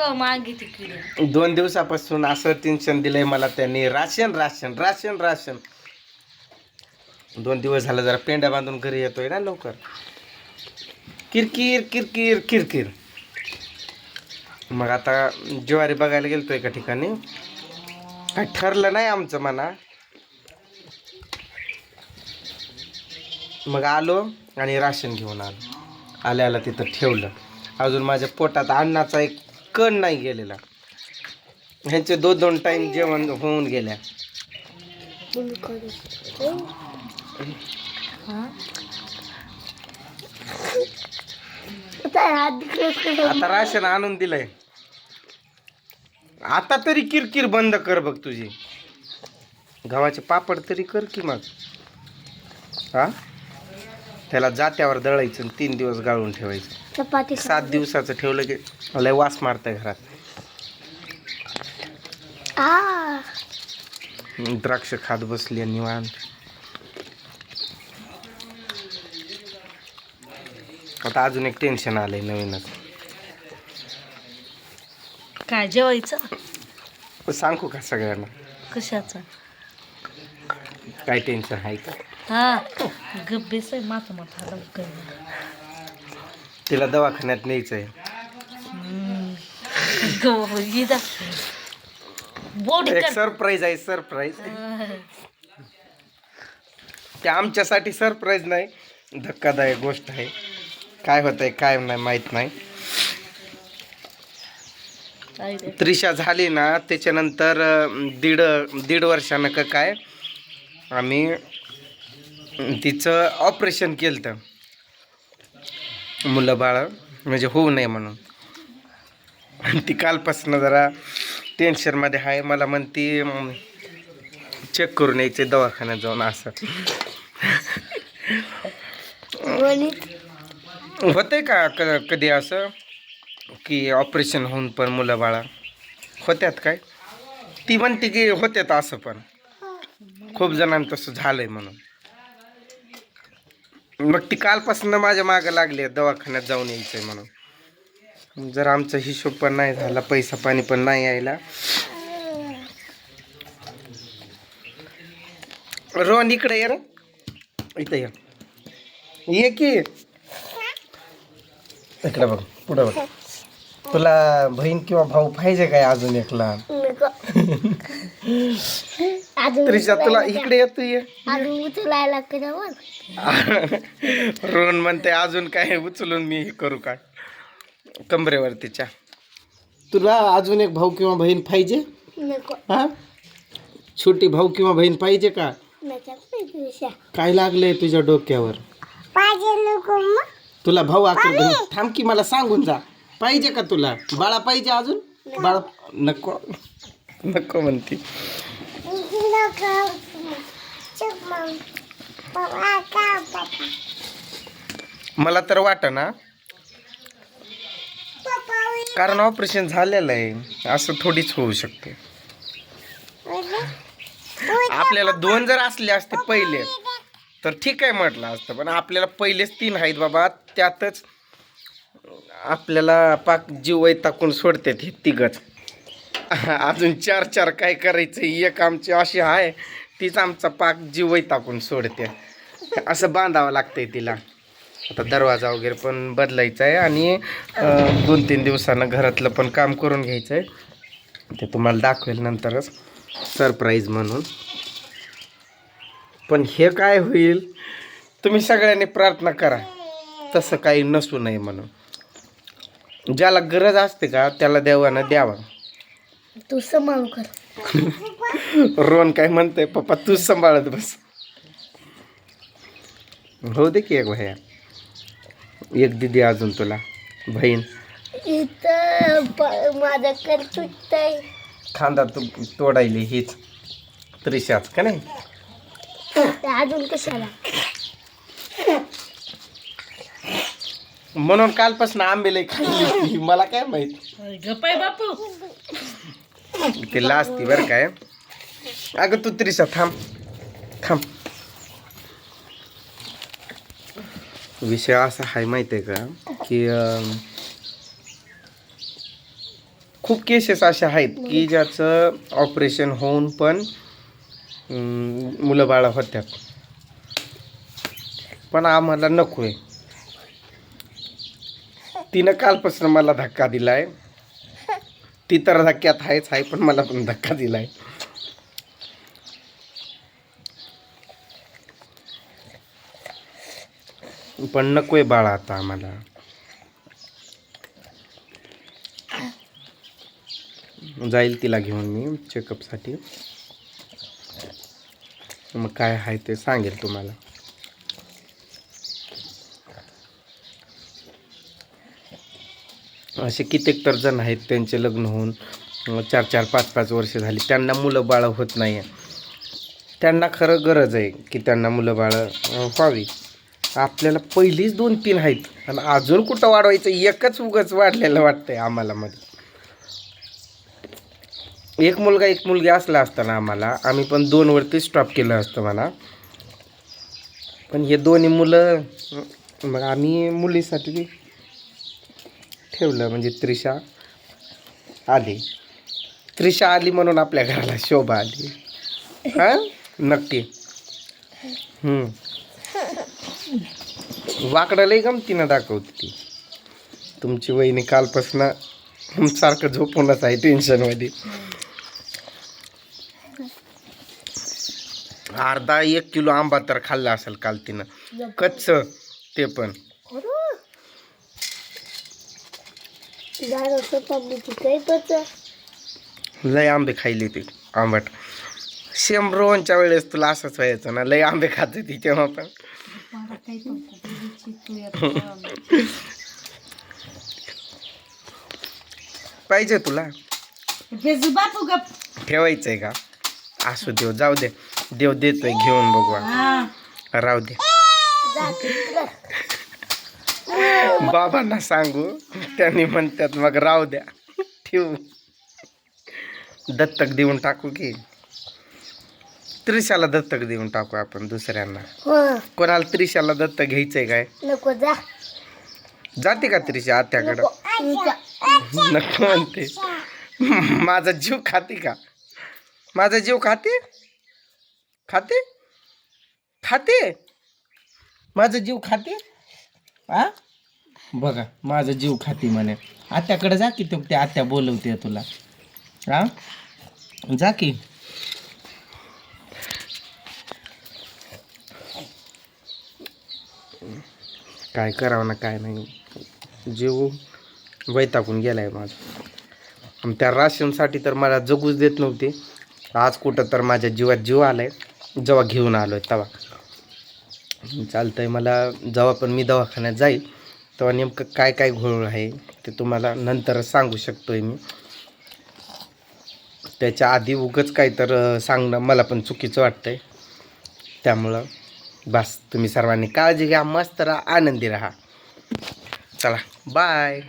सगळं मागे तिकडे. दोन दिवसापासून असं टेन्शन दिलंय मला त्यांनी. Ration ration ration ration. दोन दिवस झालं जरा पेंड्या बांधून घरी येतोय ना लवकर. किरकिर किरकिर किरकिर. मग आता ज्वारी बघायला गेलतो एका ठिकाणी. काय ठरलं नाही आमचं म्हणा. मग आलो आणि राशन घेऊन आलो. आल्या तिथं ठेवलं. अजून माझ्या पोटात अन्नाचा एक कण नाही गेलेला. ह्यांचे दोन दोन टाईम जेवण होऊन गेल्या. आता राशन आणून दिलंय. आता तरी किरकिर बंद कर बघ तुझी. गव्हाचे पापड तरी कर की मग. हा? त्याला जात्यावर दळायचं आणि तीन दिवस गाळून ठेवायचं. चपाती सात दिवसाचं ठेवलं की लय वास मारतंय घरात. आ. द्राक्ष खात बसली निवांत. आता अजून एक टेन्शन आलंय नवीनच. काय जेवायचं? सांगू का सगळ्यांना? कशाचं? काय टेन्शन आहे का? हा. गब्बेस आहे माथा माथा लवकर तिला दवाखान्यात एक कर. सरप्राईज आहे सरप्राईज ते आमच्यासाठी सरप्राईज नाही. धक्कादायक गोष्ट आहे. काय होत आहे काय नाही माहीत नाही? त्रिशा झाली ना त्याच्यानंतर अं, दीड दीड वर्षानं का काय आम्ही तिचं ऑपरेशन केलं तर मुलं बाळ म्हणजे होऊ नये म्हणून. आणि ती कालपासून जरा टेन्शनमध्ये आहे मला म्हणती चेक करून यायचे दवाखान्यात जाऊन असं. होतंय का क कधी असं? की ऑपरेशन होऊन पण मुलं बाळा. होत्यात काय? ती म्हणते की होत्यात असं पण. खूप जणांना तसं झालंय म्हणून. मग ती कालपासून माझ्या मागं लागली आहे दवाखान्यात जाऊन यायचंय म्हणून. जर आमचा हिशोब पण नाही झाला पैसा पाणी पण नाही यायला. रोहन इकडे ये इथं ये. ये की. इकडे बघ पुढं बघ. तुला बहीण किंवा भाऊ पाहिजे काय अजून एकला? त्रिशा तुला इकडे येतो ये अजून उचलायला रोहन म्हणते अजून काय उचलून मी हे करू काय कमरेवरतीच्या तुला अजून एक भाऊ किंवा बहीण पाहिजे? नको. हा? छोटी भाऊ किंवा बहीण पाहिजे का? काय लागलंय तुझ्या डोक्यावर? पाहिजे नको मग. तुला भाऊ असेल बहीण थांब की मला सांगून जा. पाहिजे का तुला? बाळा पाहिजे अजून? बाळा नको. नको म्हणती. मला तर वाट ना कारण ऑपरेशन झालेलं आहे. असं थोडीच होऊ शकते. आपल्याला दोन जर असले असते पहिले तर ठीक आहे म्हटलं असतं. पण आपल्याला पहिलेच तीन आहेत बाबा. त्यातच आपल्याला पाक जीव टाकून सोडते हे तिघच. अजून चार चार काय करायचं? एक आमची अशी आहे तीच आमचा पाक जीवही टाकून सोडते. असं बांधावं लागतंय तिला. आता दरवाजा वगैरे पण बदलायचा आहे आणि दोन तीन दिवसानं घरातलं पण काम करून घ्यायचं आहे. ते तुम्हाला दाखवेल नंतरच. सरप्राईज म्हणून. पण हे काय होईल? तुम्ही सगळ्यांनी प्रार्थना करा. तसं काही नसू नये म्हणून. ज्याला गरज असते का त्याला देवानं द्यावा. तू सांभाळ कर. रोहन काय म्हणतंय पप्पा तूच सांभाळत बस. हो दे की एक भैया. एक दिदी अजून तुला. बहीण. इथं प- माझं कर तुटतंय. खांदा तू तोडायली हीच. त्रिशाच का नाही? अजून कशाला? म्हणून कालपासून आंबे लई खाल्ली मला काय माहीत? गपाय बापू. ते लाजती बरं काय. अगं तू त्रिशा थांब. थांब. विषय असा आहे माहिती आहे का की खूप केसेस अशा आहेत की ज्याचं ऑपरेशन होऊन पण मुलं बाळा होत्यात. पण आम्हाला नको आहे तिनं कालपासून मला धक्का दिलाय. ती तर धक्क्यात आहेच आहे पण मला पण धक्का दिलाय. पण नकोय बाळा आता आम्हाला. जाईल तिला घेऊन मी चेकअपसाठी मग काय आहे ते सांगेल तुम्हाला. असे कित्येक तर जण आहेत त्यांचे लग्न होऊन चार चार पाच पाच वर्ष झाली. त्यांना मुलं बाळं होत नाही. आहे त्यांना खरं गरज आहे की त्यांना मुलं बाळं व्हावी. आपल्याला पहिलीच दोन तीन आहेत आणि अजून कुठं वाढवायचं? एकच उगच वाढलेलं वाटतंय आम्हाला मध्ये. एक मुलगा एक मुलगी असला असताना आम्हाला आम्ही पण दोनवरती स्टॉप केलं असतं म्हणा. पण हे दोन्ही मुलं मग आम्ही मुलीसाठी ठेवलं म्हणजे त्रिशा आली. त्रिशा आली म्हणून आपल्या घराला शोभा आली. हा? नक्की. हम्म. वाकडं गमतीनं दाखवते ती. तुमची वहिनी कालपासून सारखं झोपूनच आहे टेन्शनमध्ये अर्धा एक किलो आंबा तर खाल्ला असेल काल तिनं. कच्च ते पण. पब्लिक काही लय आंबे खायले ते आंबट. शेमरोवनच्या वेळेस तुला असंच व्हायचं ना लय आंबे खात होती तेव्हा पण. पाहिजे तुला? ठेवायचंय का? असू देव जाऊ दे. देव देतोय घेऊन बघू. हा. राहू दे. बाबांना सांगू त्यांनी म्हणतात मग राहू द्या ठेवू. दत्तक देऊन टाकू की. त्रिशाला दत्तक देऊन टाकू आपण दुसऱ्यांना. हा. कोणाला त्रिशाला दत्तक घ्यायचंय काय? नको जा. जाते का त्रिशा आत्याकडं. नको म्हणते. माझा जीव खाते का? माझा जीव खाते? खाते? खाते? माझा जीव खाते? आ बघा माझा जीव खाते म्हणे. आत्याकडे जा की तो त्या आत्या बोलवते तुला. हा? जा की. काय करावं ना काय नाही. जीव वैतागून गेलाय माझा. त्या राशनसाठी तर मला जगूच देत नव्हते. आज कुठं तर माझ्या जीवात जीव आलाय. जेव्हा घेऊन आलो आहे चालतं आहे मला जेव्हा पण मी दवाखान्यात जाईल तेव्हा नेमकं काय काय घोळ आहे ते तुम्हाला नंतरच सांगू शकतो आहे मी. त्याच्या आधी उगंच काय तर सांगणं मला पण चुकीचं वाटतं आहे त्यामुळं बस तुम्ही सर्वांनी काळजी घ्या मस्त राहा आनंदी राहा. चला बाय